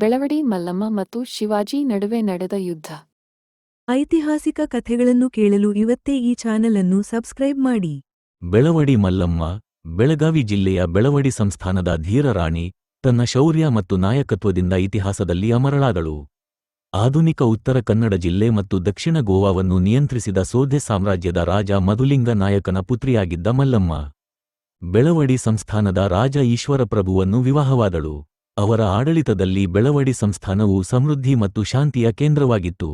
ಬೆಳವಡಿ ಮಲ್ಲಮ್ಮ ಮತ್ತು ಶಿವಾಜಿ ನಡುವೆ ನಡೆದ ಯುದ್ಧ. ಐತಿಹಾಸಿಕ ಕಥೆಗಳನ್ನು ಕೇಳಲು ಇವತ್ತೇ ಈ ಚಾನೆಲ್ ಅನ್ನು ಸಬ್ಸ್ಕ್ರೈಬ್ ಮಾಡಿ. ಬೆಳವಡಿ ಮಲ್ಲಮ್ಮ ಬೆಳಗಾವಿ ಜಿಲ್ಲೆಯ ಬೆಳವಡಿ ಸಂಸ್ಥಾನದ ಧೀರರಾಣಿ ತನ್ನ ಶೌರ್ಯ ಮತ್ತು ನಾಯಕತ್ವದಿಂದ ಇತಿಹಾಸದಲ್ಲಿ ಅಮರಳಾದಳು. ಆಧುನಿಕ ಉತ್ತರ ಕನ್ನಡ ಜಿಲ್ಲೆ ಮತ್ತು ದಕ್ಷಿಣ ಗೋವಾವನ್ನು ನಿಯಂತ್ರಿಸಿದ ಸೋಧೆ ಸಾಮ್ರಾಜ್ಯದ ರಾಜ ಮಧುಲಿಂಗ ನಾಯಕನ ಪುತ್ರಿಯಾಗಿದ್ದ ಮಲ್ಲಮ್ಮ. ಬೆಳವಡಿ ಸಂಸ್ಥಾನದ ರಾಜ ಈಶ್ವರಪ್ರಭುವನ್ನು ವಿವಾಹವಾದಳು. ಅವರ ಆಡಳಿತದಲ್ಲಿ ಬೆಳವಡಿ ಸಂಸ್ಥಾನವು ಸಮೃದ್ಧಿ ಮತ್ತು ಶಾಂತಿಯ ಕೇಂದ್ರವಾಗಿತ್ತು.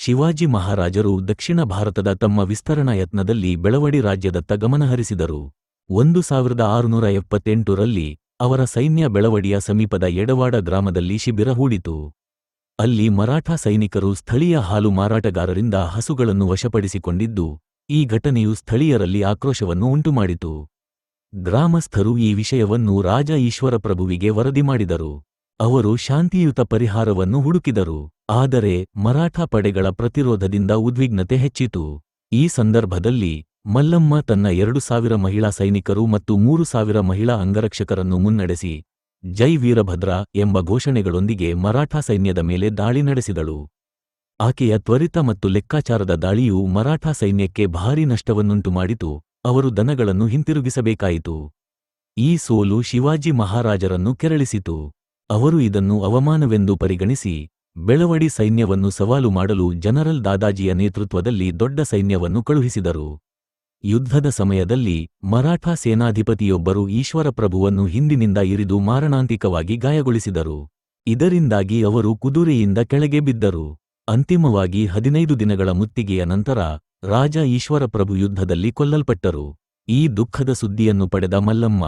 ಶಿವಾಜಿ ಮಹಾರಾಜರು ದಕ್ಷಿಣ ಭಾರತದ ತಮ್ಮ ವಿಸ್ತರಣಾ ಯತ್ನದಲ್ಲಿ ಬೆಳವಡಿ ರಾಜ್ಯದತ್ತ ಗಮನಹರಿಸಿದರು. ಒಂದು ಸಾವಿರದ ಆರುನೂರ ಎಪ್ಪತ್ತೆಂಟರಲ್ಲಿ ಅವರ ಸೈನ್ಯ ಬೆಳವಡಿಯ ಸಮೀಪದ ಎಡವಾಡ ಗ್ರಾಮದಲ್ಲಿ ಶಿಬಿರ ಹೂಡಿತು. ಅಲ್ಲಿ ಮರಾಠ ಸೈನಿಕರು ಸ್ಥಳೀಯ ಹಾಲು ಮಾರಾಟಗಾರರಿಂದ ಹಸುಗಳನ್ನು ವಶಪಡಿಸಿಕೊಂಡಿದ್ದು, ಈ ಘಟನೆಯು ಸ್ಥಳೀಯರಲ್ಲಿ ಆಕ್ರೋಶವನ್ನು ಉಂಟುಮಾಡಿತು. ಗ್ರಾಮಸ್ಥರು ಈ ವಿಷಯವನ್ನು ರಾಜ ಈಶ್ವರಪ್ರಭುವಿಗೆ ವರದಿ ಮಾಡಿದರು. ಅವರು ಶಾಂತಿಯುತ ಪರಿಹಾರವನ್ನು ಹುಡುಕಿದರು. ಆದರೆ ಮರಾಠ ಪಡೆಗಳ ಪ್ರತಿರೋಧದಿಂದ ಉದ್ವಿಗ್ನತೆ ಹೆಚ್ಚಿತು. ಈ ಸಂದರ್ಭದಲ್ಲಿ ಮಲ್ಲಮ್ಮ ತನ್ನ ಎರಡು ಸಾವಿರ ಮಹಿಳಾ ಸೈನಿಕರು ಮತ್ತು ಮೂರು ಸಾವಿರ ಮಹಿಳಾ ಅಂಗರಕ್ಷಕರನ್ನು ಮುನ್ನಡೆಸಿ ಜೈ ವೀರಭದ್ರ ಎಂಬ ಘೋಷಣೆಗಳೊಂದಿಗೆ ಮರಾಠ ಸೈನ್ಯದ ಮೇಲೆ ದಾಳಿ ನಡೆಸಿದಳು. ಆಕೆಯ ತ್ವರಿತ ಮತ್ತು ಲೆಕ್ಕಾಚಾರದ ದಾಳಿಯು ಮರಾಠ ಸೈನ್ಯಕ್ಕೆ ಭಾರೀ ನಷ್ಟವನ್ನುಂಟು ಮಾಡಿತು ಅವರು ದನಗಳನ್ನು ಹಿಂತಿರುಗಿಸಬೇಕಾಯಿತು. ಈ ಸೋಲು ಶಿವಾಜಿ ಮಹಾರಾಜರನ್ನು ಕೆರಳಿಸಿತು. ಅವರು ಇದನ್ನು ಅವಮಾನವೆಂದು ಪರಿಗಣಿಸಿ, ಬೆಳವಡಿ ಸೈನ್ಯವನ್ನು ಸವಾಲು ಮಾಡಲು ಜನರಲ್ ದಾದಾಜಿಯ ನೇತೃತ್ವದಲ್ಲಿ ದೊಡ್ಡ ಸೈನ್ಯವನ್ನು ಕಳುಹಿಸಿದರು. ಯುದ್ಧದ ಸಮಯದಲ್ಲಿ ಮರಾಠ ಸೇನಾಧಿಪತಿಯೊಬ್ಬರು ಈಶ್ವರಪ್ರಭುವನ್ನು ಹಿಂದಿನಿಂದ ಇರಿದು ಮಾರಣಾಂತಿಕವಾಗಿ ಗಾಯಗೊಳಿಸಿದರು. ಇದರಿಂದಾಗಿ ಅವರು ಕುದುರೆಯಿಂದ ಕೆಳಗೆ ಬಿದ್ದರು. ಅಂತಿಮವಾಗಿ ಹದಿನೈದು ದಿನಗಳ ಮುತ್ತಿಗೆಯ ನಂತರ ರಾಜ ಈಶ್ವರಪ್ರಭು ಯುದ್ಧದಲ್ಲಿ ಕೊಲ್ಲಲ್ಪಟ್ಟರು. ಈ ದುಃಖದ ಸುದ್ದಿಯನ್ನು ಪಡೆದ ಮಲ್ಲಮ್ಮ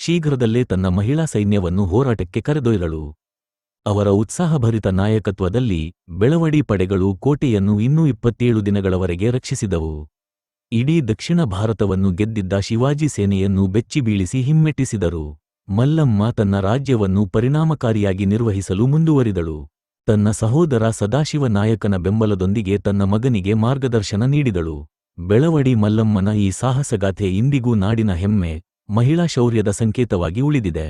ಶೀಘ್ರದಲ್ಲೇ ತನ್ನ ಮಹಿಳಾ ಸೈನ್ಯವನ್ನು ಹೋರಾಟಕ್ಕೆ ಕರೆದೊಯ್ದಳು. ಅವರ ಉತ್ಸಾಹಭರಿತ ನಾಯಕತ್ವದಲ್ಲಿ ಬೆಳವಡಿ ಪಡೆಗಳು ಕೋಟೆಯನ್ನು ಇನ್ನೂ ಇಪ್ಪತ್ತೇಳು ದಿನಗಳವರೆಗೆ ರಕ್ಷಿಸಿದವು. ಇಡೀ ದಕ್ಷಿಣ ಭಾರತವನ್ನು ಗೆದ್ದಿದ್ದ ಶಿವಾಜಿ ಸೇನೆಯನ್ನು ಬೆಚ್ಚಿಬೀಳಿಸಿ ಹಿಮ್ಮೆಟ್ಟಿಸಿದರು. ಮಲ್ಲಮ್ಮ ತನ್ನ ರಾಜ್ಯವನ್ನು ಪರಿಣಾಮಕಾರಿಯಾಗಿ ನಿರ್ವಹಿಸಲು ಮುಂದುವರಿದಳು. ತನ್ನ ಸಹೋದರ ಸದಾಶಿವ ನಾಯಕನ ಬೆಂಬಲದೊಂದಿಗೆ ತನ್ನ ಮಗನಿಗೆ ಮಾರ್ಗದರ್ಶನ ನೀಡಿದಳು. ಬೆಳವಡಿ ಮಲ್ಲಮ್ಮನ ಈ ಸಾಹಸಗಾಥೆ ಇಂದಿಗೂ ನಾಡಿನ ಹೆಮ್ಮೆ, ಮಹಿಳಾ ಶೌರ್ಯದ ಸಂಕೇತವಾಗಿ ಉಳಿದಿದೆ.